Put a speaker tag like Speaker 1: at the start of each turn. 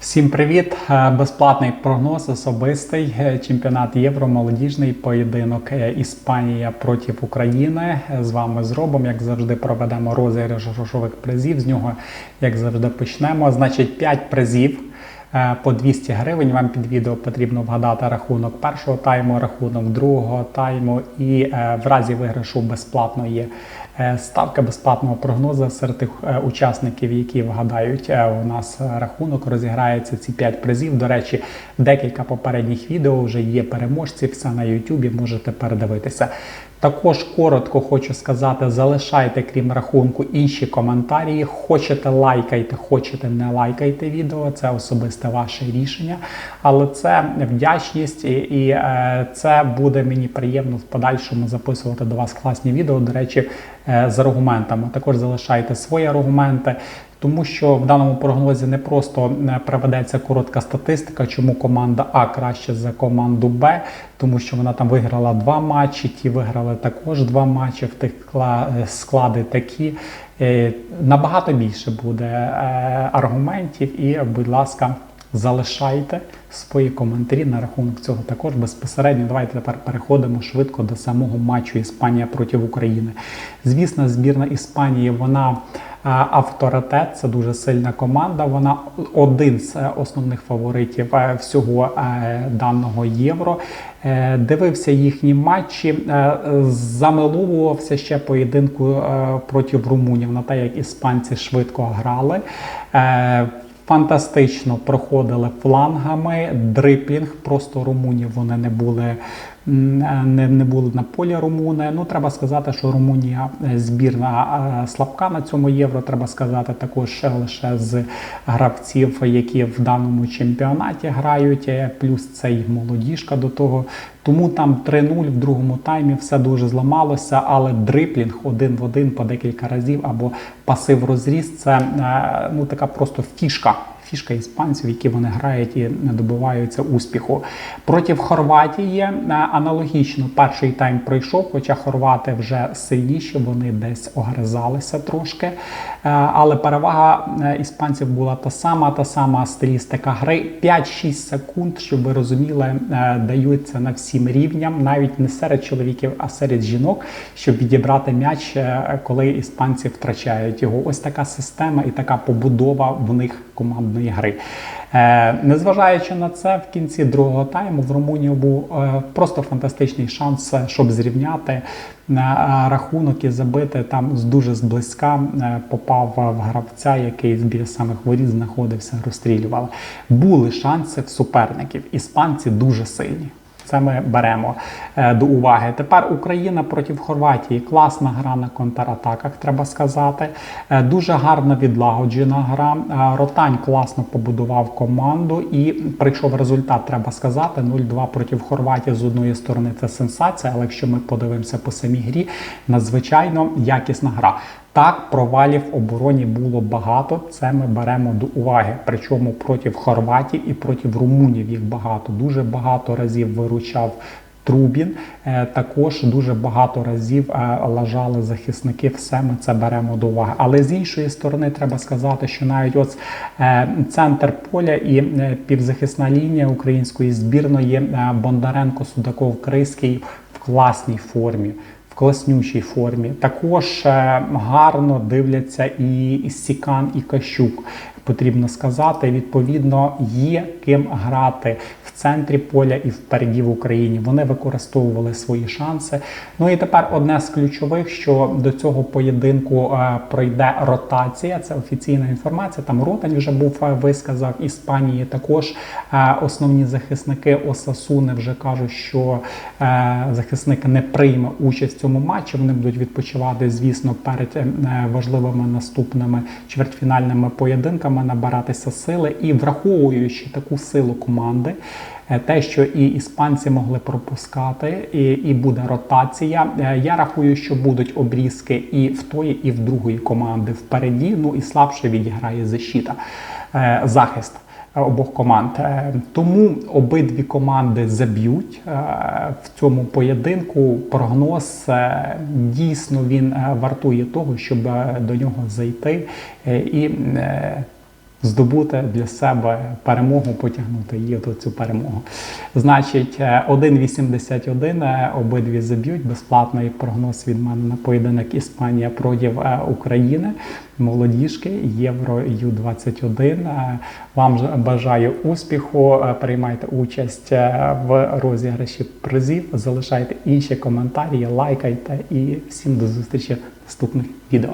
Speaker 1: Всім привіт! Е, Безплатний прогноз особистий е, чемпіонат Євро, молодіжний поєдинок е, Іспанія проти України. З вами зробимо, як завжди, проведемо розіграш грошових призів. З нього, як завжди, почнемо. Значить, 5 призів. Е, По 200 гривень вам під відео потрібно вгадати рахунок першого тайму, рахунок другого тайму, і е, в разі виграшу безплатно є е, ставка безплатного прогнозу серед тих учасників, які вгадають у нас рахунок. Розіграється ці 5 призів. До речі, декілька попередніх відео вже є переможці. Все на Ютубі можете передивитися. Також коротко хочу сказати: залишайте, крім рахунку, інші коментарі. Хочете лайкайте, хочете не лайкайте відео. Це особисте ваше рішення. Але це вдячність, і, і е, це буде мені приємно в подальшому записувати до вас класні відео. До речі, е, з аргументами. Також залишайте свої аргументи. Тому що в даному прогнозі не просто е, приведеться коротка статистика, чому команда А краще за команду Б, тому що вона там виграла два матчі, ті виграли також два матчі. В тих е, склади такі. Е, Набагато більше буде аргументів, і, будь ласка, залишайте свої коментарі на рахунок цього також безпосередньо. Давайте тепер переходимо швидко до самого матчу Іспанія проти України. Звісно, збірна Іспанії вона. Авторитет це дуже сильна команда. Вона один з е, основних фаворитів е, всього е, даного євро. Дивився їхні матчі, замилувувався ще поєдинку проти румунів на те, як іспанці швидко грали. Фантастично проходили флангами, дриплінг. Просто румунів вони не були не, не були на полі румуни. Ну треба сказати, що Румунія е, збірна е, слабка на цьому євро. Треба сказати також лише з гравців, які в даному чемпіонаті грають. е, Плюс це й молодіжка до того. Тому там 3-0 в другому таймі все дуже зламалося, але дриплінг один в один по декілька разів або пасив розріз це е, ну така просто фішка. Фішка іспанців, які вони грають і не добиваються успіху. Проти Хорватії е, аналогічно перший тайм пройшов, хоча хорвати вже сильніші, вони десь огризалися трошки. Е, Але перевага е, іспанців була та сама, та сама стилістика гри. 5-6 секунд, щоб ви розуміли, даються на всім рівням, навіть не серед чоловіків, а серед жінок, щоб відібрати м'яч, коли іспанці втрачають його. Ось така система і така побудова в них командної гри. Е, Незважаючи на це, в кінці другого тайму в Румунії був е, просто фантастичний шанс, е, щоб зрівняти е, рахунок і забити там з дуже зблизька е, попав в гравця, який біля самих воріт знаходився, розстрілювали. Були шанси в суперників. Іспанці дуже сильні. Це ми беремо е, до уваги. Тепер Україна проти Хорватії. Класна гра на контратаках, треба сказати. Е, дуже гарно відлагоджена гра. Е, Ротань класно побудував команду і прийшов результат, треба сказати. 0-2 проти Хорватії з одної сторони це сенсація, але якщо ми подивимося по самій грі, надзвичайно якісна гра. Так, провалів обороні було багато. Це ми беремо до уваги. Причому проти Хорватів і проти румунів їх багато. Дуже багато разів виручав Трубін. Е, Також дуже багато разів е, лажали захисники. Все ми це беремо до уваги. Але з іншої сторони, треба сказати, що навіть от е, центр поля і півзахисна лінія української збірної Бондаренко, Судаков, Крийський в класній формі класнючій формі. Також е, гарно дивляться і, і Сікан, і Кащук. Потрібно сказати, відповідно, є ким грати в центрі поля і впереді в Україні. Вони використовували свої шанси. Ну і тепер одне з ключових, що до цього поєдинку е, пройде ротація. Це офіційна інформація. Там Ротань вже був е, висказав Іспанії. Також е, основні захисники Осасуни вже кажуть, що е, захисник не прийме участь в цьому матчі. Вони будуть відпочивати, звісно, перед е, важливими наступними чвертьфінальними поєдинками, набиратися сили і враховуючи таку силу команди. е, Те, що і іспанці могли пропускати, і, і буде ротація. Е, Я рахую, що будуть обрізки і в тої, і в другої команди впереді. Ну і слабше відіграє защита, е, захист обох команд. Тому обидві команди заб'ють в цьому поєдинку. Прогноз дійсно він вартує того, щоб до нього зайти і. Е, здобути для себе перемогу, потягнути її до цю перемогу. Значить, е, 1,81 е, обидві заб'ють. Безплатний прогноз від мене на поєдинок Іспанія проти е, України. Молодіжки Євро Ю-21. Е, Вам ж бажаю успіху. Е, Приймайте участь е, в розіграші призів. Залишайте інші коментарі, лайкайте і всім до зустрічі в наступних відео.